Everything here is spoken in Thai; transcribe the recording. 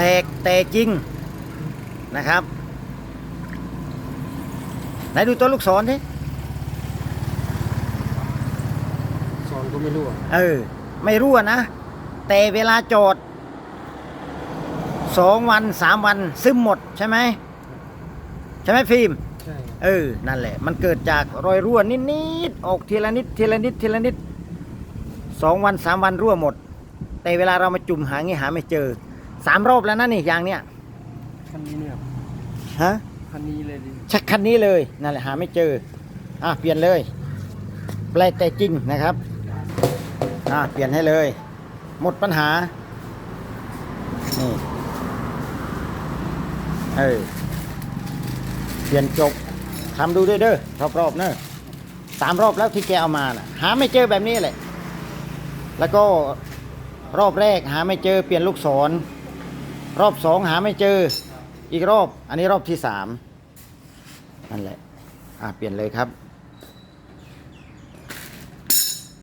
ลกแต่จริงนะครับ ไหนดูตัวลูกศรสิซอนก็ไม่รู้อะเออ ไม่รู้อะนะ แต่เวลาจอดสองวันสามวันซึมหมดใช่ไหมใช่ไหมฟิล์มใช่เออ นั่นแหละ มันเกิดจากรอยรั่วนิดๆออกทีละนิดทีละนิดทีละนิดสองวันสามวันรั่วหมด แต่เวลาเรามาจุ่มหาเงี้ยหาไม่เจอ สามรอบแล้วนะนี่อย่างเนี้ยคันนี้เนี่ยฮะคันนี้เลยดิชักคันนี้เลยนั่นแหละหาไม่เจออะเปลี่ยนเลยแปลกแต่จริงนะครับอะเปลี่ยนให้เลย หมดปัญหานี่เออเปลี่ยนจบทำดูด้วยเด้อรอบๆเนอะสามรอบแล้วที่แกเอามาน่ะ หาไม่เจอแบบนี้แหละ แล้วก็รอบแรกหาไม่เจอเปลี่ยนลูกศร รอบสองหาไม่เจอ อีกรอบ อันนี้รอบที่สามนั่นแหละ อะเปลี่ยนเลยครับ